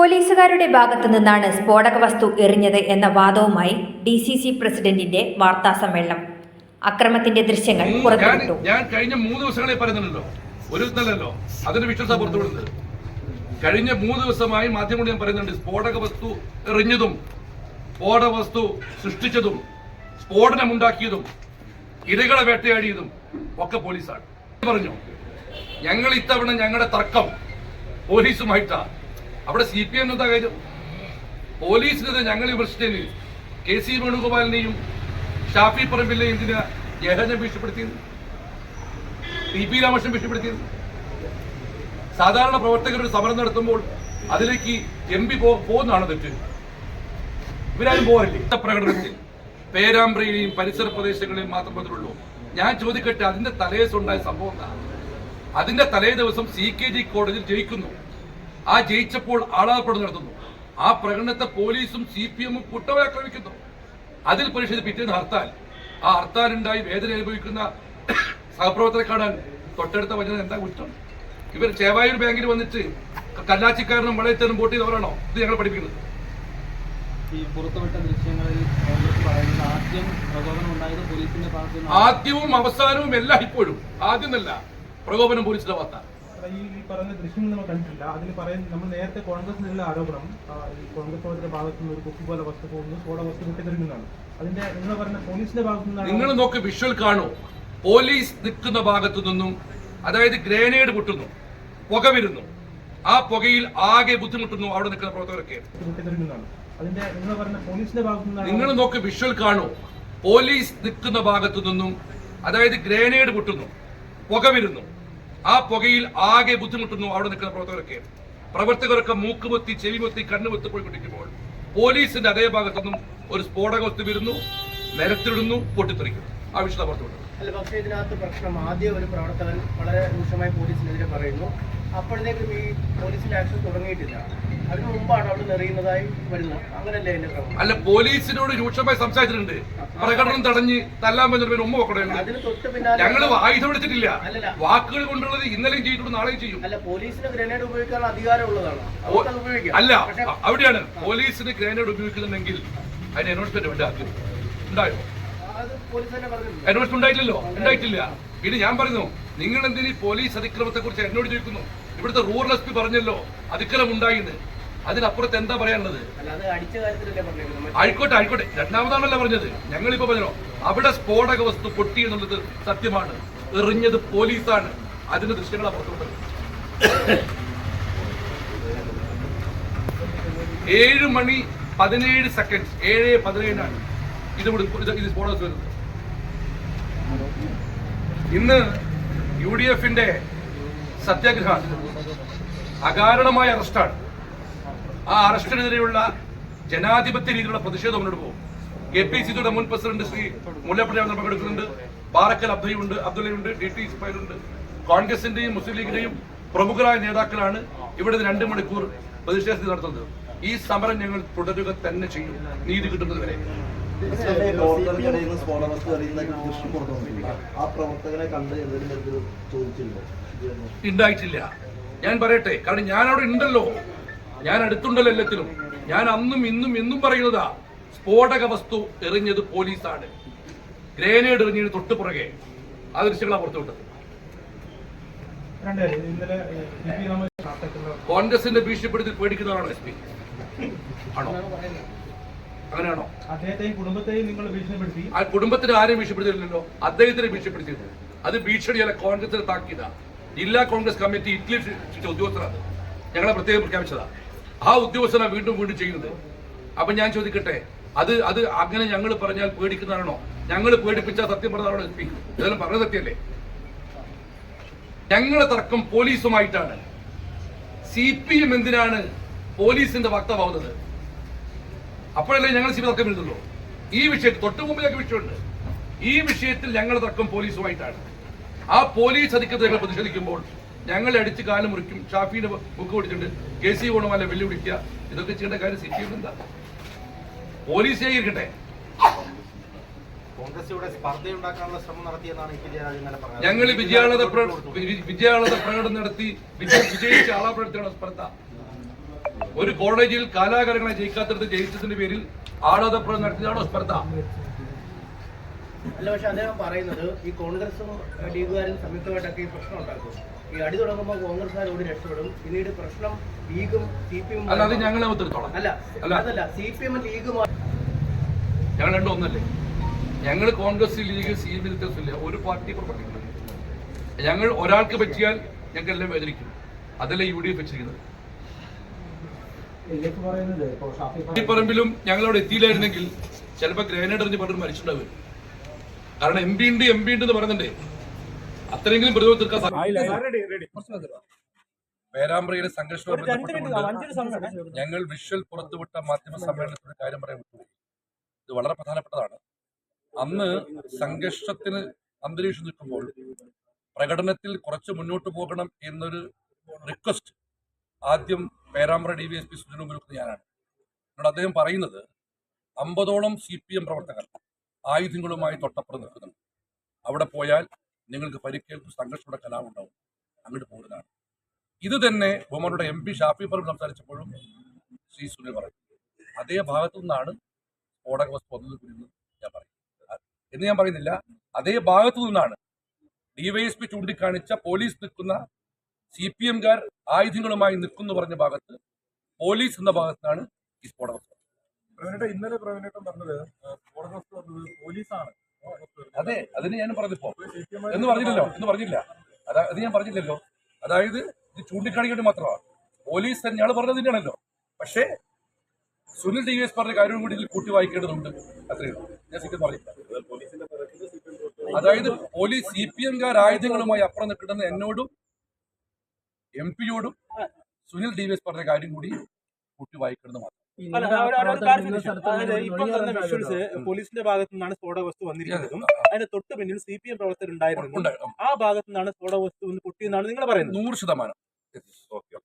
പോലീസുകാരുടെ ഭാഗത്തു നിന്നാണ് സ്ഫോടക വസ്തു എറിഞ്ഞത് എന്ന വാദവുമായി ഡി സി സി പ്രസിഡന്റിന്റെ വാർത്താ സമ്മേളനം. അക്രമത്തിന്റെ ദൃശ്യങ്ങൾ പുറത്തുവിട്ടു. ഞാൻ കഴിഞ്ഞ മൂന്ന് ദിവസങ്ങളെ പറയുന്നുണ്ടല്ലോ. ഒരു അതിന്റെ വിശ്വസ പുറത്തുവിടുന്നത്. കഴിഞ്ഞ മൂന്ന് ദിവസമായി മാധ്യമങ്ങൾ ഞാൻ പറയുന്നുണ്ട് സ്ഫോടക വസ്തു എറിഞ്ഞതും സ്ഫോടക വസ്തു സൃഷ്ടിച്ചതും സ്ഫോടനമുണ്ടാക്കിയതും ഇരകളെ വേട്ടയാടിയതും ഒക്കെ പോലീസാണ്. പറഞ്ഞു ഞങ്ങൾ ഇത്തവണ ഞങ്ങളുടെ തർക്കം പോലീസുമായിട്ടാ അവിടെ സി പി എം എന്താ കാര്യം? പോലീസിനെതിരെ ഞങ്ങൾ വിമർശിച്ചതിന് കെ സി വേണുഗോപാലിനെയും ഷാഫി പറമ്പിലിനെയും എന്തിനാ ജയരാജൻ ഭീഷണിപ്പെടുത്തിയത്? ടി പി രാമകൃഷ്ണൻ ഭീഷണിപ്പെടുത്തിയത്? സാധാരണ പ്രവർത്തകർ ഒരു സമരം നടത്തുമ്പോൾ അതിലേക്ക് എം പി പോകുന്നതാണ് തെറ്റ്. ഇവരാരും പോകാറില്ലേ? പ്രകടനത്തിൽ പേരാമ്പ്രയിലെയും പരിസര പ്രദേശങ്ങളെയും മാത്രം പതിലുള്ളൂ ഞാൻ ചോദിക്കട്ടെ അതിന്റെ തലേദിവസമുണ്ടായ സംഭവം എന്താ? അതിന്റെ തലേ ദിവസം സി കെ ജി കോടതിയിൽ ജയിക്കുന്നു. ആ ജയിച്ചപ്പോൾ ആളാപ്പെടുന്ന നടത്തുന്നു. ആ പ്രകടനത്തെ പോലീസും സി പി എമ്മും കുട്ടവെ ആക്രമിക്കുന്നു. അതിൽ പ്രതിഷേധ പിറ്റേന്ന് ഹർത്താൽ. ആ ഹർത്താൽ ഉണ്ടായി വേദന അനുഭവിക്കുന്ന സഹപ്രവർത്തകരെ കാണാൻ തൊട്ടടുത്ത വചനം എന്താ കുറ്റം? ഇവർ ചേവായൂർ ബാങ്കിൽ വന്നിട്ട് കല്ലാച്ചിക്കാരനും വളയത്തേനും വോട്ട് ചെയ്തവരാണോ? ഇത് ഞങ്ങൾ പഠിപ്പിക്കുന്നത്. ഈ പുറത്തുവിട്ട ദൃശ്യങ്ങളിൽ കോൺഗ്രസ് പറയുന്നത് ആദ്യം പ്രകോപനം ഉണ്ടായത് പോലീസിന്റെ ഭാഗത്തു നിന്ന് ആദ്യവും അവസാനവും എല്ലാം ഇപ്പോഴും. ആദ്യമല്ല പ്രകോപനം പോലീസിന്റെ ഭാഗത്താണ്. ഈ പറയുന്ന ദൃശ്യങ്ങൾ ദൃശ്യം നമ്മൾ കണ്ടിട്ടില്ല. അതിൽ പറയുന്ന നമ്മൾ നേരത്തെ കോൺഗ്രസിനുള്ള ആരോപണം ഈ കോൺഗ്രസ് പ്രവർത്തകരുടെ ഭാഗത്തു നിന്ന് ഒരു കുപ്പി പോലെ വസ്തു പോകുന്നു സ്ഫോട വസ്തു വിട്ടുതരുന്നതാണ് അതിന്റെ നിങ്ങൾ പറയുന്ന പോലീസിന്റെ ഭാഗത്തു നിന്നാണ് നിങ്ങൾ നോക്ക് വിഷ്വൽ കാണൂ. പോലീസ് നിൽക്കുന്ന ഭാഗത്തു നിന്നും അതായത് ഗ്രനേഡ് പൊട്ടുന്നു പുക വരുന്നു. ആ പുകയിൽ ആകെ ബുദ്ധിമുട്ടുന്നു അവിടെ നിൽക്കുന്ന പ്രവർത്തകരൊക്കെ. അതിന്റെ നിങ്ങൾ പറയുന്ന പോലീസിന്റെ ഭാഗത്തു നിങ്ങൾ നോക്ക് വിഷ്വൽ കാണൂ. പോലീസ് നിൽക്കുന്ന ഭാഗത്തു നിന്നും അതായത് ഗ്രനേഡ് പൊട്ടുന്നു പുക വരുന്നു. ആ പുകയിൽ ആകെ ബുദ്ധിമുട്ടുന്നു അവിടെ നിൽക്കുന്ന പ്രവർത്തകരൊക്കെ. പ്രവർത്തകരൊക്കെ മൂക്കുമൊത്തി ചെവിമൊത്തി കണ്ണുമൊത്തി പോയിക്കൊണ്ടിരിക്കുമ്പോൾ പോലീസിന്റെ അതേ ഭാഗത്തുനിന്നും ഒരു സ്ഫോടക വസ്തു വരുന്നു നിരത്തിടുന്നു പൊട്ടിത്തെറിക്കുന്നു. ആ വിഷയത പുറത്തുവിടുന്നു അല്ല പക്ഷേ ഇതിനകത്ത് പ്രശ്നം ആദ്യം ഒരു പ്രവർത്തകൻ വളരെ രൂക്ഷമായി പോലീസിനെതിരെ പറയുന്നു. അപ്പോഴത്തേക്കും ഈ പോലീസിന്റെ ആക്ഷൻ തുടങ്ങിയിട്ടില്ല. അതിനു മുമ്പാണ് അവിടെ നിറയുന്നതായി വരുന്നത്. അങ്ങനല്ലേ എന്റെ ക്രമം അല്ല പോലീസിനോട് രൂക്ഷമായി സംസാരിച്ചിട്ടുണ്ട്. പ്രകടനം തടഞ്ഞ് തല്ലാൻ പറ്റുന്ന ഉമ്മ വെക്കണേ അതിന് തൊട്ട് പിന്നാലെ ഞങ്ങൾ ആയുധം എടുത്തിട്ടില്ല. വാക്കുകൾ കൊണ്ടുള്ളത് ഇന്നലെയും ചെയ്തിട്ടുണ്ട് നാളെയും ചെയ്യും. അല്ല പോലീസിന് ഗ്രനേഡ് ഉപയോഗിക്കാൻ അധികാരം ഉള്ളതാണ്. അല്ല അവിടെയാണ്. പോലീസിന് ഗ്രനേഡ് ഉപയോഗിക്കുന്നുണ്ടെങ്കിൽ അതിന് അനൗൺസ്മെന്റ് വേണ്ട ഉണ്ടായോ? അനൗൺസ്മെന്റ് ഉണ്ടായിട്ടില്ലല്ലോ? ഉണ്ടായിട്ടില്ല. പിന്നെ ഞാൻ പറയുന്നു നിങ്ങൾ എന്തിനീ പോലീസ് അതിക്രമത്തെ കുറിച്ച് എന്നോട് ചോദിക്കുന്നു? ഇവിടുത്തെ റൂറൽ എസ് പി പറഞ്ഞല്ലോ അതിക്രമം ഉണ്ടായിന്ന് അതിനപ്പുറത്ത് എന്താ പറയാനുള്ളത്? ആയിക്കോട്ടെ ആയിക്കോട്ടെ. രണ്ടാമതാണല്ലോ പറഞ്ഞത്. ഞങ്ങളിപ്പോ പറഞ്ഞോ അവിടെ സ്ഫോടക വസ്തു പൊട്ടി എന്നുള്ളത് സത്യമാണ്. എറിഞ്ഞത് പോലീസാണ്. അതിന്റെ ദൃശ്യങ്ങളാ പുറത്തുവിട്ടത്. ഏഴ് മണി പതിനേഴ് സെക്കൻഡ് ഏഴ് പതിനേഴിനാണ് ഇത് ഇത് സ്ഫോടക വസ്തു വരുന്നത്. ഇന്ന് യു ഡി എഫിന്റെ സത്യാഗ്രഹം അകാരണമായ അറസ്റ്റാണ്. ആ അറസ്റ്റിനെതിരെയുള്ള ജനാധിപത്യ രീതിയിലുള്ള പ്രതിഷേധം മുന്നോട്ട് പോകും. കെ പി സി സിയുടെ മുൻ പ്രസിഡന്റ് ശ്രീ മുല്ലപ്പള്ളി അവർ പങ്കെടുക്കുന്നുണ്ട്. ബാറക്കൽ അബ്ദുണ്ട് അബ്ദുള്ളയുണ്ട് ഡി ടി ഇസ്മായിലുണ്ട്. കോൺഗ്രസിന്റെയും മുസ്ലിം ലീഗിന്റെയും പ്രമുഖരായ നേതാക്കളാണ് ഇവിടെ രണ്ട് മണിക്കൂർ പ്രതിഷേധത്തിൽ നടത്തുന്നത്. ഈ സമരം ഞങ്ങൾ തുടരുക തന്നെ ചെയ്യും. നീതി കിട്ടുന്നത് നിന്ന് വന്നിട്ടില്ല ആ പ്രവർത്തകനെ കണ്ട് എന്തെങ്കിലും തരത്തിൽ ചോദിച്ചിരുന്നു ഉണ്ടായിട്ടില്ല. ഞാൻ പറയട്ടെ കാരണം ഞാൻ അവിടെ ഉണ്ടല്ലോ. ഞാൻ അടുത്തുണ്ടല്ലോ എല്ലാത്തിലും. ഞാൻ അന്നും ഇന്നും എന്നും പറയുന്നതാ സ്ഫോടക വസ്തു എറിഞ്ഞത് പോലീസാണ്. ഗ്രേനേഡ് എറിഞ്ഞതിന് തൊട്ട് പുറകെ. ആ ദൃശ്യങ്ങളാ പുറത്തുവിട്ടത്. കോൺഗ്രസിന്റെ ഭീഷണിപ്പെടുത്തി പേടിക്കുന്നതാണോ എസ് പി? ആണോ? അങ്ങനെയാണോ? അദ്ദേഹത്തെയും കുടുംബത്തെയും നിങ്ങൾ ഭീഷണിപ്പെടുത്തി? ആ കുടുംബത്തിന് ആരെയും ഭീഷണിപ്പെടുത്തിയില്ലല്ലോ അദ്ദേഹത്തിനെ ഭീഷണിപ്പെടുത്തിയത്. അത് ഭീഷണിയല്ല കോൺഗ്രസിന്റെ താക്കിയതാ. ജില്ലാ കോൺഗ്രസ് കമ്മിറ്റി ഇറ്റലി ശിക്ഷിച്ച ഉദ്യോഗസ്ഥരാണ് ഞങ്ങളെ പ്രത്യേകം പ്രഖ്യാപിച്ചതാ. ആ ഉദ്യോഗസ്ഥനാണ് വീണ്ടും വീണ്ടും ചെയ്യുന്നത്. അപ്പൊ ഞാൻ ചോദിക്കട്ടെ അത് അത് അങ്ങനെ ഞങ്ങൾ പറഞ്ഞാൽ പേടിക്കുന്നതാണോ? ഞങ്ങൾ പേടിപ്പിച്ച സത്യം പറഞ്ഞതാണോ എസ് പി ഇതെല്ലാം പറഞ്ഞ സത്യമല്ലേ ഞങ്ങളെ തർക്കം പോലീസുമായിട്ടാണ്. സി പി എം എന്തിനാണ് പോലീസിന്റെ വക്താവുന്നത് അപ്പോഴല്ലേ ഞങ്ങൾ സിബി തർക്കം വരുന്നുള്ളൂ ഈ വിഷയത്തിൽ തൊട്ടു മുമ്പിലേക്ക് വിഷയമുണ്ട്. ഈ വിഷയത്തിൽ ഞങ്ങൾ തർക്കം പോലീസുമായിട്ടാണ്. ആ പോലീസ് അധികൃതർ ഞങ്ങൾ പ്രതിഷേധിക്കുമ്പോൾ ഞങ്ങൾ അടിച്ച് കാലം മുറിക്കും ഷാഫിന്റെ ബുക്ക് പിടിച്ചിട്ടുണ്ട് കെ സി ഗുണമല്ല വെല്ലുവിളിക്കുക. ഇതൊക്കെ ചെയ്യേണ്ട കാര്യം സി പി എം എന്താ? പോലീസ് ചെയ്തിരിക്കട്ടെ കോൺഗ്രസ് ഇവിടെ സ്പർദ്ധയുണ്ടാക്കാനുള്ള ശ്രമം നടത്തിയെന്നാണ് ഇ പി ജയരാജൻ പറഞ്ഞത്. ഞങ്ങൾ വിജയാളത വിജയാളത പ്രകടനം നടത്തി വിജയിച്ച ആളാപ്രവർത്തിയാണ് സ്പർദ്ധ. ഒരു കോളേജിൽ കലാകാരങ്ങളെ ജയിക്കാത്തടത്ത് ജയിച്ചതിന്റെ പേരിൽ ആളാതപ്പുറം നടത്തിയതാണോ സ്പർദ്ധ? അല്ല പക്ഷെ അദ്ദേഹം പറയുന്നത് ഈ കോൺഗ്രസും ലീഗുകാരും സംയുക്തമായിട്ടൊക്കെ ഈ പ്രശ്നം ഉണ്ടാക്കും. ഈ അടി തുടങ്ങുമ്പോൾ കോൺഗ്രസ്സുകാർ ഓടി രക്ഷപ്പെടും. പിന്നീട് പ്രശ്നം ലീഗും സി പി എം അല്ല അത് ഞങ്ങളെ ഒത്തിരിത്തോളാം. അല്ല. അതല്ല സി പി എം ലീഗും ഞങ്ങൾ രണ്ടും ഒന്നല്ലേ? ഞങ്ങൾ കോൺഗ്രസ് ലീഗ് സി എം വ്യത്യാസമില്ല ഒരു പാർട്ടി പുറപ്പെട്ടിട്ടുണ്ട് ഞങ്ങൾ ഒരാൾക്ക് പറ്റിയാൽ ഞങ്ങൾക്ക് എല്ലാം വേദനിക്കും. അതല്ലേ യു ഡി എഫ് വെച്ചിരിക്കുന്നത്? പറമ്പിലും ഞങ്ങളവിടെ എത്തിയില്ലായിരുന്നെങ്കിൽ ചിലപ്പോൾ ഗ്രനേഡ് എറിഞ്ഞ് പലരും മരിച്ചിട്ടുണ്ടാവും. കാരണം എം പി ഉണ്ട് എം പി ഉണ്ട് എന്ന് പറയുന്നുണ്ടേ. അത്രയെങ്കിലും പ്രതിരോധം തീർക്കാൻ സാധിക്കും പേരാമ്പ്രയിലെ സംഘർഷവുമായി ഞങ്ങൾ വിഷ്വൽ പുറത്തുവിട്ട മാധ്യമ സമ്മേളനത്തിൽ കാര്യം പറയാൻ വിട്ടു ഇത് വളരെ പ്രധാനപ്പെട്ടതാണ്. അന്ന് സംഘർഷത്തിന് അന്തരീക്ഷം നിൽക്കുമ്പോൾ പ്രകടനത്തിൽ കുറച്ച് മുന്നോട്ട് പോകണം എന്നൊരു റിക്വസ്റ്റ് ആദ്യം Perambra D V S P Sujana മുരുക്കുന്ന ഞാനാണ് എന്നോട് അദ്ദേഹം പറയുന്നത് അമ്പതോളം സി പി എം പ്രവർത്തകർ ആയുധങ്ങളുമായി തൊട്ടപ്പുറം നിൽക്കുന്നുണ്ട്. അവിടെ പോയാൽ നിങ്ങൾക്ക് പരിക്കേൽക്കും സംഘർഷയുടെ കലാമുണ്ടാവും അങ്ങോട്ട് പോകുന്നതാണ് ഇത് തന്നെ ബഹുമാനയുടെ എം പി ഷാഫി പറമ്പ് സംസാരിച്ചപ്പോഴും ശ്രീ സുനിൽ പറഞ്ഞു. അതേ ഭാഗത്തു നിന്നാണ് സ്ഫോടക വസ്തു വന്നത് എന്ന് ഞാൻ പറയും എന്ന് ഞാൻ പറയുന്നില്ല. അതേ ഭാഗത്തു നിന്നാണ് ഡിവൈഎസ്പി ചൂണ്ടിക്കാണിച്ച പോലീസ് നിൽക്കുന്ന സി പി എംകാർ ആയുധങ്ങളുമായി നിൽക്കുന്നു പറഞ്ഞ ഭാഗത്ത് പോലീസ് എന്ന ഭാഗത്താണ് ഈ സ്ഫോടക വസ്തു ഇന്നലെ പ്രവീണേട്ടൻ പറഞ്ഞത് പോലീസാണ്. അതെ അതിന് ഞാൻ പറഞ്ഞിപ്പോ. എന്ന് പറഞ്ഞില്ലല്ലോ എന്ന് പറഞ്ഞില്ല. അതാ അത് ഞാൻ പറഞ്ഞില്ലല്ലോ. അതായത് ഇത് ചൂണ്ടിക്കാണിക്കേണ്ടി മാത്രമാണ്. പോലീസ് തന്നെ തന്നെയാണ് പറഞ്ഞത് തന്നെയാണല്ലോ. പക്ഷേ സുനിൽ ഡി എസ് പറഞ്ഞ കാര്യം കൂടി ഇതിൽ കൂട്ടി വായിക്കേണ്ടതുണ്ട്. അത്രയും ഞാൻ സത്യം പറഞ്ഞില്ല. അതായത് പോലീസ് സി പി എംകാർ ആയുധങ്ങളുമായി അപ്പുറം നിൽക്കണമെന്ന് എന്നോടും എം പിയോടും സുനിൽ ഡി എസ് പറഞ്ഞ കാര്യം കൂടി കൂട്ടി വായിക്കണമെന്ന് മാത്രം. ഇപ്പം തന്നെ വിഷ്വൽസ് പോലീസിന്റെ ഭാഗത്തു നിന്നാണ് സ്ഫോടക വസ്തു വന്നിരിക്കുന്നതും അതിന്റെ തൊട്ട് പിന്നിൽ സി പി എം പ്രവർത്തകരുണ്ടായിരുന്നു ഉണ്ടായിരുന്നു. ആ ഭാഗത്തു നിന്നാണ് സ്ഫോടക വസ്തു പൊട്ടിയെന്നാണ് നിങ്ങൾ പറയുന്നത്. നൂറ് ശതമാനം. ഓക്കെ